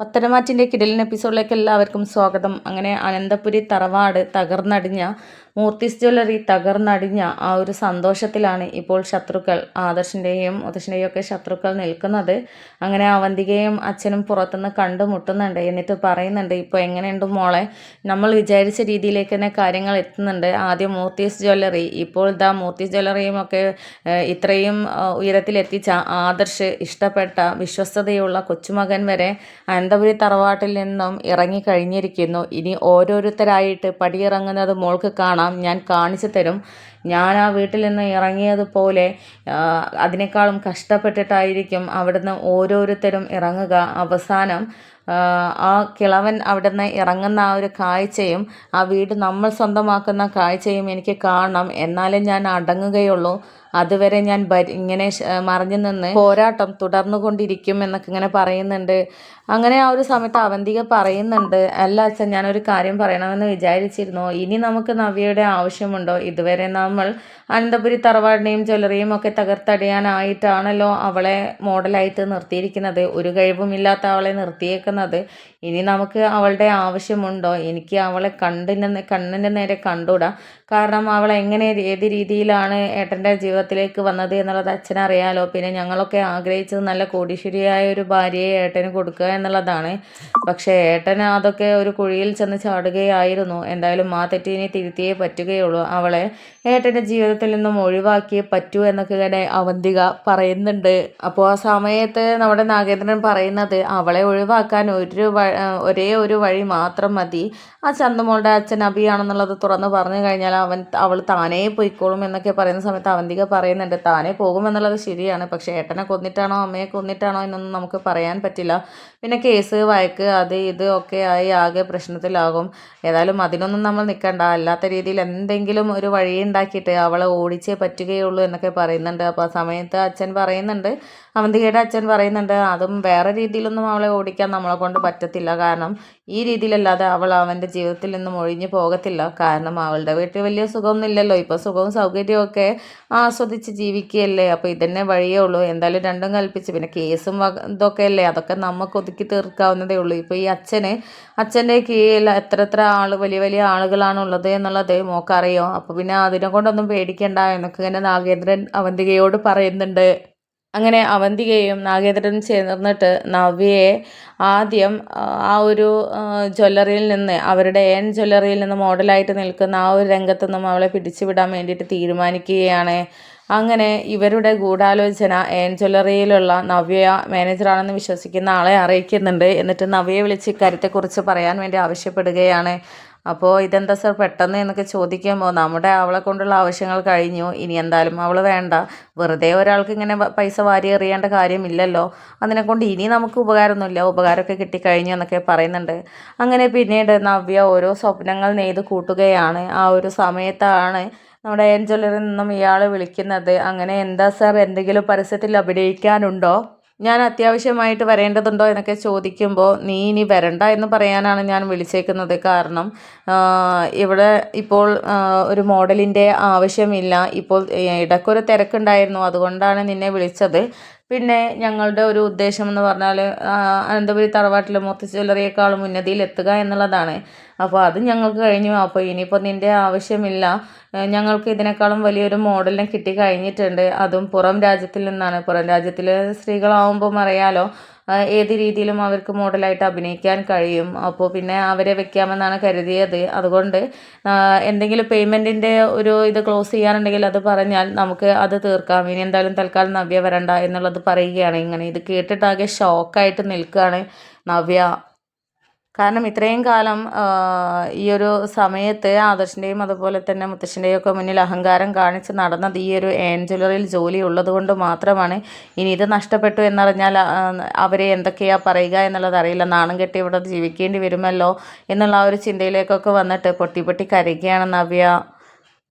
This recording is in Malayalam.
പത്തനമാറ്റിന്റെ കിടിലൻ എപ്പിസോഡിലേക്ക് എല്ലാവർക്കും സ്വാഗതം. അങ്ങനെ അനന്തപുരി തറവാട് തകർന്നടിഞ്ഞ മൂർത്തിസ് ജ്വല്ലറി തകർന്നടിഞ്ഞ ആ ഒരു സന്തോഷത്തിലാണ് ഇപ്പോൾ ശത്രുക്കൾ. ആദർശിന്റെയും മുത്തശ്ശിന്റെയും ഒക്കെ ശത്രുക്കൾ നിൽക്കുന്നത് അങ്ങനെ അവന്തികയും അച്ഛനും പുറത്തുനിന്ന് കണ്ടുമുട്ടുന്നുണ്ട്. എന്നിട്ട് പറയുന്നുണ്ട് ഇപ്പോൾ എങ്ങനെയുണ്ട് മോളെ? നമ്മൾ വിചാരിച്ച രീതിയിലേക്ക് തന്നെ കാര്യങ്ങൾ എത്തുന്നുണ്ട്. ആദ്യം മൂർത്തിസ് ജ്വല്ലറി. ഇപ്പോൾ ഇതാ മൂർത്തിസ് ജ്വല്ലറിയും ഒക്കെ ഇത്രയും ഉയരത്തിലെത്തിച്ച ആദർശ് ഇഷ്ടപ്പെട്ട വിശ്വസ്തതയുള്ള കൊച്ചുമകൻ വരെ അനന്തപുരി തറവാട്ടിൽ നിന്നും ഇറങ്ങിക്കഴിഞ്ഞിരിക്കുന്നു ഇനി ഓരോരുത്തരായിട്ട് പടിയിറങ്ങുന്നത് മോൾക്ക് കാണാം. ഞാൻ കാണിച്ചു തരും. ഞാൻ ആ വീട്ടിൽ നിന്ന് ഇറങ്ങിയതുപോലെ അതിനേക്കാളും കഷ്ടപ്പെട്ടിട്ടായിരിക്കും അവിടുന്ന് ഓരോരുത്തരും ഇറങ്ങുക. അവസാനം ആ കിളവൻ അവിടുന്ന് ഇറങ്ങുന്ന ആ ഒരു കാഴ്ചയും ആ വീട് നമ്മൾ സ്വന്തമാക്കുന്ന കാഴ്ചയും എനിക്ക് കാണണം. എന്നാലേ ഞാൻ അടങ്ങുകയുള്ളൂ. അതുവരെ ഞാൻ ഇങ്ങനെ മറിഞ്ഞു നിന്ന് പോരാട്ടം തുടർന്നുകൊണ്ടിരിക്കും എന്നൊക്കെ ഇങ്ങനെ പറയുന്നുണ്ട്. അങ്ങനെ ആ ഒരു സമയത്ത് അവന്തിക പറയുന്നുണ്ട് അല്ല അച്ഛൻ ഞാനൊരു കാര്യം പറയണമെന്ന് വിചാരിച്ചിരുന്നു. ഇനി നമുക്ക് നവ്യയുടെ ആവശ്യമുണ്ടോ? ഇതുവരെ നമ്മൾ അനന്തപുരി തറവാടിനെയും ജ്വല്ലറിയും ഒക്കെ തകർത്തടിയാനായിട്ടാണല്ലോ അവളെ മോഡലായിട്ട് നിർത്തിയിരിക്കുന്നത്. ഒരു കഴിവുമില്ലാത്ത അവളെ നിർത്തിയേക്കുന്നത്. ഇനി നമുക്ക് അവളുടെ ആവശ്യമുണ്ടോ? എനിക്ക് അവളെ കണ്ടിന്റെ കണ്ണിന്റെ നേരെ കണ്ടുകൂടാ കാരണം അവൾ എങ്ങനെ ഏത് രീതിയിലാണ് ഏട്ടന്റെ ജീവിതത്തിലേക്ക് വന്നത് എന്നുള്ളത് അച്ഛനറിയാലോ. പിന്നെ ഞങ്ങളൊക്കെ ആഗ്രഹിച്ചത് നല്ല കോടീശ്വരിയായ ഒരു ഭാര്യയെ ഏട്ടന് കൊടുക്കുക എന്നുള്ളതാണ്. പക്ഷേ ഏട്ടൻ അതൊക്കെ ഒരു കുഴിയിൽ ചെന്ന് ചാടുകയായിരുന്നു. എന്തായാലും ആ തെറ്റിനെ തിരുത്തിയേ പറ്റുകയുള്ളൂ. അവളെ ഏട്ടന്റെ ജീവിതത്തിൽ നിന്നും ഒഴിവാക്കിയേ പറ്റൂ എന്നൊക്കെ ഇങ്ങനെ അവന്തിക പറയുന്നുണ്ട്. അപ്പോൾ ആ സമയത്ത് നമ്മുടെ നാഗേന്ദ്രൻ പറയുന്നത് അവളെ ഒഴിവാക്കാൻ ഒരു ഒരേ ഒരു വഴി മാത്രം മതി. ആ ചന്ദമോളുടെ അച്ഛൻ അബിയാണെന്നുള്ളത് തുറന്ന് പറഞ്ഞു കഴിഞ്ഞാൽ അവൻ അവൾ താനേ പോയിക്കോളും എന്നൊക്കെ പറയുന്ന സമയത്ത് അവന്തിക പറയുന്നുണ്ട്. താനേ പോകുമെന്നുള്ളത് ശരിയാണ്. പക്ഷേ ഏട്ടനെ കൊന്നിട്ടാണോ അമ്മയെ കൊന്നിട്ടാണോ എന്നൊന്നും നമുക്ക് പറയാൻ പറ്റില്ല. പിന്നെ കേസ് വഴക്ക് അത് ഇത് ഒക്കെ ആയി ആകെ പ്രശ്നത്തിലാകും. ഏതായാലും അതിനൊന്നും നമ്മൾ നിൽക്കണ്ട. അല്ലാത്ത രീതിയിൽ എന്തെങ്കിലും ഒരു വഴി ഉണ്ടാക്കിയിട്ട് അവളെ ഓടിച്ചേ പറ്റുകയുള്ളൂ എന്നൊക്കെ പറയുന്നുണ്ട്. അപ്പോൾ ആ സമയത്ത് അച്ഛൻ പറയുന്നുണ്ട്. അവന്തികയുടെ അച്ഛൻ പറയുന്നുണ്ട് അതും വേറെ രീതിയിലൊന്നും അവളെ ഓടിക്കാൻ നമ്മളെ കൊണ്ട് പറ്റത്തില്ല. കാരണം ഈ രീതിയിലല്ലാതെ അവൾ അവന്റെ ജീവിതത്തിൽ നിന്നും ഒഴിഞ്ഞു പോകത്തില്ല. കാരണം അവളുടെ വീട്ടിൽ വലിയ സുഖമൊന്നും ഇല്ലല്ലോ. ഇപ്പോൾ സുഖവും സൗകര്യമൊക്കെ ആസ്വദിച്ച് ജീവിക്കുകയല്ലേ. അപ്പോൾ ഇതന്നെ വഴിയേ ഉള്ളൂ. എന്തായാലും രണ്ടും കൽപ്പിച്ച്. പിന്നെ കേസും ഇതൊക്കെ അല്ലേ? അതൊക്കെ നമുക്ക് ഒതുക്കി തീർക്കാവുന്നതേ ഉള്ളൂ. ഇപ്പോൾ ഈ അച്ഛന് അച്ഛന്റെ കീഴിൽ എത്ര എത്ര ആൾ വലിയ വലിയ ആളുകളാണുള്ളത് എന്നുള്ളത് മോക്കറിയോ അപ്പോൾ പിന്നെ അതിനെ കൊണ്ടൊന്നും പേടിക്കണ്ട എന്നൊക്കെ ഇങ്ങനെ നാഗേന്ദ്രൻ അവന്തികയോട് പറയുന്നുണ്ട്. അങ്ങനെ അവന്തികയും നാഗേന്ദ്രനും ചേർന്നിട്ട് നവ്യയെ ആദ്യം ആ ഒരു ജ്വല്ലറിയിൽ നിന്ന് അവരുടെ ഏൺ ജ്വല്ലറിയിൽ നിന്ന് മോഡലായിട്ട് നിൽക്കുന്ന ആ ഒരു രംഗത്തു നിന്നും അവളെ പിടിച്ചുവിടാൻ വേണ്ടിയിട്ട് തീരുമാനിക്കുകയാണ്. അങ്ങനെ ഇവരുടെ ഗൂഢാലോചന ഏൺ ജ്വല്ലറിയിലുള്ള നവ്യ മാനേജറാണെന്ന് വിശ്വസിക്കുന്ന ആളെ അറിയിക്കുന്നുണ്ട്. എന്നിട്ട് നവ്യയെ വിളിച്ച് ഇക്കാര്യത്തെക്കുറിച്ച് പറയാൻ വേണ്ടി ആവശ്യപ്പെടുകയാണ്. അപ്പോൾ ഇതെന്താ സാർ പെട്ടെന്ന് എന്നൊക്കെ ചോദിക്കുമ്പോൾ നമ്മുടെ അവളെ കൊണ്ടുള്ള ആവശ്യങ്ങൾ കഴിഞ്ഞു. ഇനി എന്തായാലും അവൾ വേണ്ട. വെറുതെ ഒരാൾക്ക് ഇങ്ങനെ പൈസ വാരി എറിയേണ്ട കാര്യമില്ലല്ലോ. അതിനെക്കൊണ്ട് ഇനി നമുക്ക് ഉപകാരമൊന്നുമില്ല. ഉപകാരമൊക്കെ കിട്ടിക്കഴിഞ്ഞു എന്നൊക്കെ പറയുന്നുണ്ട്. അങ്ങനെ പിന്നീട് നവ്യ ഓരോ സ്വപ്നങ്ങൾ നെയ്ത് കൂട്ടുകയാണ്. ആ ഒരു സമയത്താണ് നമ്മുടെ ഏഞ്ചലിൽ നിന്നും ഇയാൾ വിളിക്കുന്നത്. അങ്ങനെ എന്താ സാർ എന്തെങ്കിലും പരസ്യത്തിൽ അഭിനയിക്കാനുണ്ടോ? ഞാൻ അത്യാവശ്യമായിട്ട് വരേണ്ടതുണ്ടോ എന്നൊക്കെ ചോദിക്കുമ്പോൾ നീ ഇനി വരണ്ട എന്ന് പറയാനാണ് ഞാൻ വിളിച്ചേക്കുന്നത്. കാരണം ഇവിടെ ഇപ്പോൾ ഒരു മോഡലിന്റെ ആവശ്യമില്ല. ഇപ്പോൾ ഇടയ്ക്കൊരു തിരക്കുണ്ടായിരുന്നു. അതുകൊണ്ടാണ് നിന്നെ വിളിച്ചത്. പിന്നെ ഞങ്ങളുടെ ഒരു ഉദ്ദേശം എന്ന് പറഞ്ഞാൽ അനന്തപുരി തറവാട്ടിലെ മൊത്ത ജ്വല്ലറിയേക്കാളും ഉന്നതിയിൽ എത്തുക എന്നുള്ളതാണ്. അപ്പോൾ അത് ഞങ്ങൾക്ക് കഴിഞ്ഞു. അപ്പോൾ ഇനിയിപ്പോൾ നിന്റെ ആവശ്യമില്ല. ഞങ്ങൾക്ക് ഇതിനേക്കാളും വലിയൊരു മോഡലിനെ കിട്ടി കഴിഞ്ഞിട്ടുണ്ട്. അതും പുറം രാജ്യത്തിൽ നിന്നാണ്. പുറം രാജ്യത്തിലെ സ്ത്രീകളാവുമ്പോൾ അറിയാലോ ഏത് രീതിയിലും അവർക്ക് മോഡലായിട്ട് അഭിനയിക്കാൻ കഴിയും. അപ്പോൾ പിന്നെ അവരെ വെക്കാമെന്നാണ് കരുതിയത്. അതുകൊണ്ട് എന്തെങ്കിലും പേയ്മെന്റിന്റെ ഒരു ഇത് ക്ലോസ് ചെയ്യാനുണ്ടെങ്കിൽ അത് പറഞ്ഞാൽ നമുക്ക് അത് തീർക്കാം. ഇനി എന്തായാലും തൽക്കാലം നവ്യ വരണ്ട എന്നുള്ളത് പറയുകയാണ്. ഇങ്ങനെ ഇത് കേട്ടിട്ടാകെ ഷോക്കായിട്ട് നിൽക്കുകയാണ് നവ്യ. കാരണം ഇത്രയും കാലം ഈ ഒരു സമയത്ത് ആദർശിന്റെയും അതുപോലെ തന്നെ മുത്തശ്ശന്റെയും ഒക്കെ മുന്നിൽ അഹങ്കാരം കാണിച്ച് നടന്നത് ഈ ഒരു ഏഞ്ചലറിൽ ജോലി ഉള്ളത് കൊണ്ട് മാത്രമാണ്. ഇനി ഇത് നഷ്ടപ്പെട്ടു എന്നറിഞ്ഞാൽ അവരെ എന്തൊക്കെയാ പറയുക എന്നുള്ളത് അറിയില്ല. നാണം കെട്ടി ഇവിടെ ജീവിക്കേണ്ടി വരുമല്ലോ എന്നുള്ള ആ ഒരു ചിന്തയിലേക്കൊക്കെ വന്നിട്ട് പൊട്ടി പൊട്ടി കരയുകയാണ് നവ്യ.